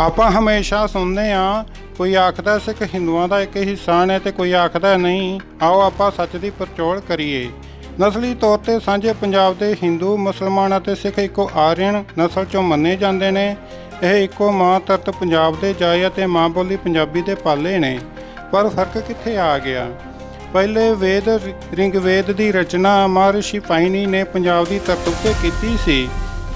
ਆਪਾਂ ਹਮੇਸ਼ਾ ਸੁਣਦੇ ਆ ਕੋਈ ਆਖਦਾ ਸਿੱਖ ਹਿੰਦੂਆਂ ਦਾ ਇੱਕ ਹਿੱਸਾ ਨੇ ਤੇ ਕੋਈ ਆਖਦਾ ਨਹੀਂ, ਆਓ ਆਪਾਂ ਸੱਚ ਦੀ ਪਰਚੋਲ ਕਰੀਏ। ਨਸਲੀ ਤੌਰ ਤੇ ਸਾਂਝੇ ਪੰਜਾਬ ਦੇ ਹਿੰਦੂ, ਮੁਸਲਮਾਨ ਅਤੇ ਸਿੱਖ ਇੱਕੋ ਆਰੀਅਨ ਨਸਲ ਚੋਂ ਮੰਨੇ ਜਾਂਦੇ ਨੇ। ਇਹ ਇੱਕੋ ਮਾਂ ਧਰਤ ਪੰਜਾਬ ਦੇ ਜਾਏ ਅਤੇ ਮਾਂ ਬੋਲੀ ਪੰਜਾਬੀ ਦੇ ਪਾਲੇ ਨੇ। ਪਰ ਫ਼ਰਕ ਕਿੱਥੇ ਆ ਗਿਆ? ਪਹਿਲੇ ਵੇਦ ਰਿੰਗਵੇਦ ਦੀ ਰਚਨਾ ਮਹਰਸ਼ੀ ਪਾਇਨੀ ਨੇ ਪੰਜਾਬ ਦੀ ਧਰਤ ਉੱਤੇ ਕੀਤੀ ਸੀ।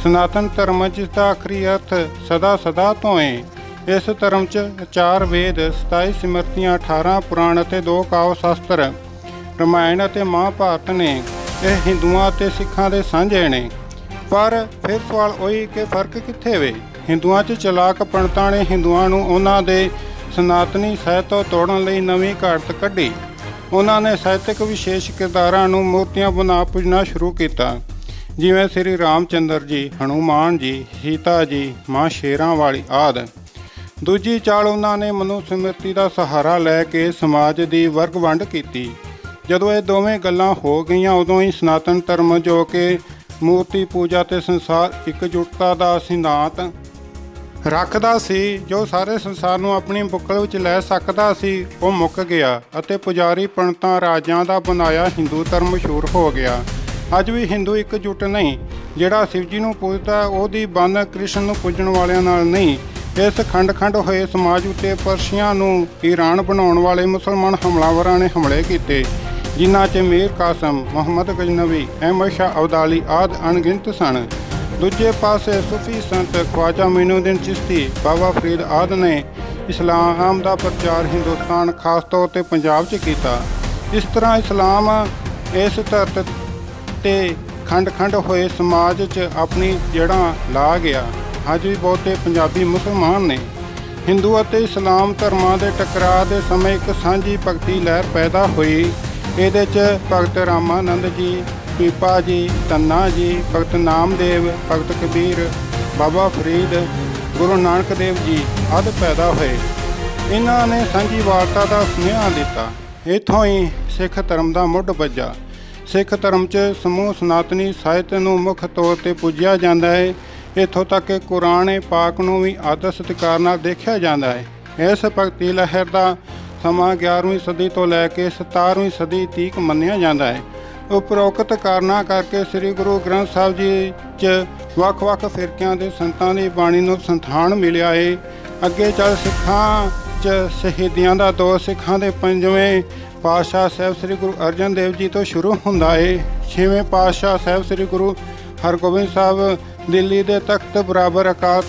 ਸਨਾਤਨ ਧਰਮ ਜਿਸ ਦਾ ਆਖਰੀ ਅਰਥ ਸਦਾ ਸਦਾ ਤੋਂ ਹੈ ਇਸ ਧਰਮ 'ਚ ਚਾਰ ਵੇਦ 27 ਸਿਮਰਤੀਆਂ 18 ਪੁਰਾਣ ਅਤੇ ਦੋ ਕਾਵ ਸ਼ਾਸਤਰ, ਰਮਾਇਣ ਅਤੇ ਮਹਾਭਾਰਤ ਨੇ ਇਹ ਹਿੰਦੂਆਂ ਅਤੇ ਸਿੱਖਾਂ ਦੇ ਸਾਂਝੇ ਨੇ। ਪਰ ਫਿਰ ਸਵਾਲ ਉਹੀ ਕਿ ਫ਼ਰਕ ਕਿੱਥੇ ਵੇ? ਹਿੰਦੂਆਂ 'ਚ ਚਲਾਕ ਪੰਡਤਾਂ ਨੇ ਹਿੰਦੂਆਂ ਨੂੰ ਉਹਨਾਂ ਦੇ ਸਨਾਤਨੀ ਸਾਹਿਤ ਤੋਂ ਤੋੜਨ ਲਈ ਨਵੀਂ ਘਾਟ ਕੱਢੀ। ਉਹਨਾਂ ਨੇ ਸਾਹਿਤਕ ਵਿਸ਼ੇਸ਼ ਕਿਰਦਾਰਾਂ ਨੂੰ ਮੂਰਤੀਆਂ ਬਣਾ ਪੁਜਣਾ ਸ਼ੁਰੂ ਕੀਤਾ। ਜਿਵੇਂ ਸ੍ਰੀ ਰਾਮਚੰਦਰ ਜੀ, ਹਨੂਮਾਨ ਜੀ, ਸੀਤਾ ਜੀ, ਮਾਂ ਸ਼ੇਰਾਂ ਵਾਲੀ ਆਦਿ। ਦੂਜੀ ਚਾਲ ਉਹਨਾਂ ਨੇ ਮਨੁਸਮਿਰਤੀ ਦਾ ਸਹਾਰਾ ਲੈ ਕੇ ਸਮਾਜ ਦੀ ਵਰਗ ਵੰਡ ਕੀਤੀ। ਜਦੋਂ ਇਹ ਦੋਵੇਂ ਗੱਲਾਂ ਹੋ ਗਈਆਂ, ਉਦੋਂ ਹੀ ਸਨਾਤਨ ਧਰਮ ਜੋ ਕਿ ਮੂਰਤੀ ਪੂਜਾ ਤੇ ਸੰਸਾਰ ਇਕਜੁੱਟਤਾ ਦਾ ਸਿਧਾਂਤ ਰੱਖਦਾ ਸੀ, ਜੋ ਸਾਰੇ ਸੰਸਾਰ ਨੂੰ ਆਪਣੀ ਬੁੱਕਲ ਵਿੱਚ ਲੈ ਸਕਦਾ ਸੀ, ਉਹ ਮੁੱਕ ਗਿਆ ਅਤੇ ਪੁਜਾਰੀ ਪੰਡਤਾਂ ਰਾਜਾਂ ਦਾ ਬਣਾਇਆ ਹਿੰਦੂ ਧਰਮ ਮਸ਼ਹੂਰ ਹੋ ਗਿਆ। ਅੱਜ ਵੀ ਹਿੰਦੂ ਇਕਜੁੱਟ ਨਹੀਂ। ਜਿਹੜਾ ਸ਼ਿਵ ਜੀ ਨੂੰ ਪੂਜਦਾ, ਉਹਦੀ ਬੰਨ ਕ੍ਰਿਸ਼ਨ ਨੂੰ ਪੂਜਣ ਵਾਲਿਆਂ ਨਾਲ ਨਹੀਂ। ਇਸ ਖੰਡ-ਖੰਡ ਹੋਏ ਸਮਾਜ ਉੱਤੇ ਪਰਸ਼ੀਆਂ ਨੂੰ ਈਰਾਨ ਬਣਾਉਣ ਵਾਲੇ ਮੁਸਲਮਾਨ ਹਮਲਾਵਰਾਂ ਨੇ ਹਮਲੇ ਕੀਤੇ। ਜਿਨ੍ਹਾਂ 'ਚ ਮੀਰ ਕਾਸਮ, ਮੁਹੰਮਦ ਗਜਨਵੀ ਅਹਿਮਦ ਸ਼ਾਹ ਅਬਦਾਲੀ ਆਦਿ ਅਣਗਿਣਤ ਸਨ। ਦੂਜੇ ਪਾਸੇ ਸੂਫੀ ਸੰਤ ਖਵਾਜਾ ਮੀਨੂਦੀਨ ਚਿਸ਼ਤੀ ਬਾਬਾ ਫਰੀਦ ਆਦਿ ਨੇ ਇਸਲਾਮ ਦਾ ਪ੍ਰਚਾਰ ਹਿੰਦੁਸਤਾਨ ਖਾਸ ਤੌਰ ਤੇ ਪੰਜਾਬ 'ਚ ਕੀਤਾ। ਇਸ ਤਰ੍ਹਾਂ ਇਸਲਾਮ ਇਸ ਧਰਤ ਤੇ ਖੰਡ-ਖੰਡ ਹੋਏ ਸਮਾਜ 'ਚ ਆਪਣੀ ਜੜ੍ਹਾਂ ਲਾ ਗਿਆ। ਅੱਜ ਵੀ ਬਹੁਤੇ ਪੰਜਾਬੀ ਮੁਸਲਮਾਨ ਨੇ। ਹਿੰਦੂ ਅਤੇ ਇਸਲਾਮ ਧਰਮਾਂ ਦੇ ਟਕਰਾਅ ਦੇ ਸਮੇਂ ਇੱਕ ਸਾਂਝੀ ਭਗਤੀ ਲਹਿਰ ਪੈਦਾ ਹੋਈ। ਇਹਦੇ 'ਚ ਭਗਤ ਰਾਮਾਨੰਦ ਜੀ, ਪੀਪਾ ਜੀ, ਤੰਨਾ ਜੀ, ਭਗਤ ਨਾਮਦੇਵ, ਭਗਤ ਕਬੀਰ, ਬਾਬਾ ਫਰੀਦ, ਗੁਰੂ ਨਾਨਕ ਦੇਵ ਜੀ ਆਦਿ ਪੈਦਾ ਹੋਏ। ਇਹਨਾਂ ਨੇ ਸਾਂਝੀ ਵਾਰਤਾ ਦਾ ਸੁਨੇਹਾ ਦਿੱਤਾ। ਇੱਥੋਂ ਹੀ ਸਿੱਖ ਧਰਮ ਦਾ ਮੁੱਢ ਵੱਜਾ। ਸਿੱਖ ਧਰਮ 'ਚ ਸਮੂਹ ਸਨਾਤਨੀ ਸਾਹਿਤ ਨੂੰ ਮੁੱਖ ਤੌਰ ਤੇ ਪੂਜਿਆ ਜਾਂਦਾ ਹੈ। ਇੱਥੋਂ ਤੱਕ ਕਿ ਕੁਰਾਨ ਪਾਕ ਨੂੰ ਵੀ ਆਦਰ ਸਤਿਕਾਰ ਨਾਲ ਦੇਖਿਆ ਜਾਂਦਾ ਹੈ। ਇਸ ਭਗਤੀ ਲਹਿਰ ਦਾ ਸਮਾਂ 11ਵੀਂ ਸਦੀ ਤੋਂ ਲੈ ਕੇ 17ਵੀਂ ਸਦੀ ਤੀਕ ਮੰਨਿਆ ਜਾਂਦਾ ਹੈ। ਉਪਰੋਕਤ ਕਾਰਨਾਂ ਕਰਕੇ ਸ੍ਰੀ ਗੁਰੂ ਗ੍ਰੰਥ ਸਾਹਿਬ ਜੀ 'ਚ ਵੱਖ-ਵੱਖ ਫਿਰਕਿਆਂ ਦੇ ਸੰਤਾਂ ਦੀ ਬਾਣੀ ਨੂੰ ਸੰਥਾਨ ਮਿਲਿਆ ਹੈ। ਅੱਗੇ ਚੱਲ ਸਿੱਖਾਂ 'ਚ ਸ਼ਹੀਦੀਆਂ ਦਾ ਦੌਰ ਸਿੱਖਾਂ ਦੇ ਪੰਜਵੇਂ ਪਾਤਸ਼ਾਹ ਸਾਹਿਬ ਸ੍ਰੀ ਗੁਰੂ ਅਰਜਨ ਦੇਵ ਜੀ ਤੋਂ ਸ਼ੁਰੂ ਹੁੰਦਾ ਏ। ਛੇਵੇਂ ਪਾਤਸ਼ਾਹ ਸਾਹਿਬ ਸ੍ਰੀ ਗੁਰੂ ਹਰਗੋਬਿੰਦ ਸਾਹਿਬ ਦਿੱਲੀ ਦੇ ਤਖਤ ਬਰਾਬਰ ਅਕਾਲ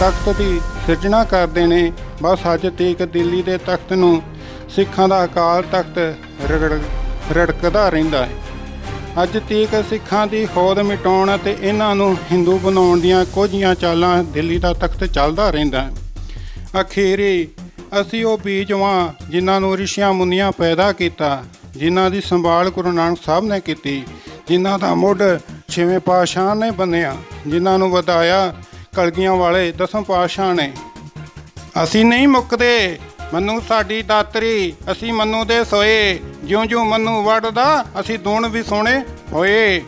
ਤਖਤ ਦੀ ਸਿਰਜਣਾ ਕਰਦੇ ਨੇ। ਬਸ ਅੱਜ ਤੀਕ ਦਿੱਲੀ ਦੇ ਤਖਤ ਨੂੰ ਸਿੱਖਾਂ ਦਾ ਅਕਾਲ ਤਖਤ ਰਗੜ, ਰੜਕਦਾ ਰਹਿੰਦਾ ਹੈ ਅੱਜ ਤੀਕ ਸਿੱਖਾਂ ਦੀ ਖੋਦ ਮਿਟਾਉਣ ਅਤੇ ਇਹਨਾਂ ਨੂੰ ਹਿੰਦੂ ਬਣਾਉਣ ਦੀਆਂ ਕੁਝੀਆਂ ਚਾਲਾਂ ਦਿੱਲੀ ਦਾ ਤਖਤ ਚੱਲਦਾ ਰਹਿੰਦਾ ਹੈ ਅਖੀਰੀ ਅਸੀਂ ਉਹ ਬੀਜ ਵਾਂ ਜਿਨ੍ਹਾਂ ਨੂੰ ਰਿਸ਼ੀਆਂ ਮੁਨੀਆਂ ਪੈਦਾ ਕੀਤਾ, ਜਿਨ੍ਹਾਂ ਦੀ ਸੰਭਾਲ ਗੁਰੂ ਨਾਨਕ ਸਾਹਿਬ ਨੇ ਕੀਤੀ, ਜਿਨ੍ਹਾਂ ਦਾ ਮੁੱਢ ਛੇਵੇਂ ਪਾਤਸ਼ਾਹ ਨੇ ਬੰਨਿਆ, ਜਿਨ੍ਹਾਂ ਨੂੰ ਵਧਾਇਆ ਕਲਗੀਆਂ ਵਾਲੇ ਦਸਮ ਪਾਤਸ਼ਾਹ ਨੇ। ਅਸੀਂ ਨਹੀਂ ਮੁੱਕਦੇ, ਮੰਨੂ ਸਾਡੀ ਦਾਤਰੀ, ਅਸੀਂ ਮੰਨੂ ਦੇ ਸੋਏ ਜਿਉਂ ਜਿਉਂ ਮੰਨੂ ਵੜਦਾ ਅਸੀਂ ਦੂਣ ਵੀ ਸੋਹਣੇ ਹੋਏ।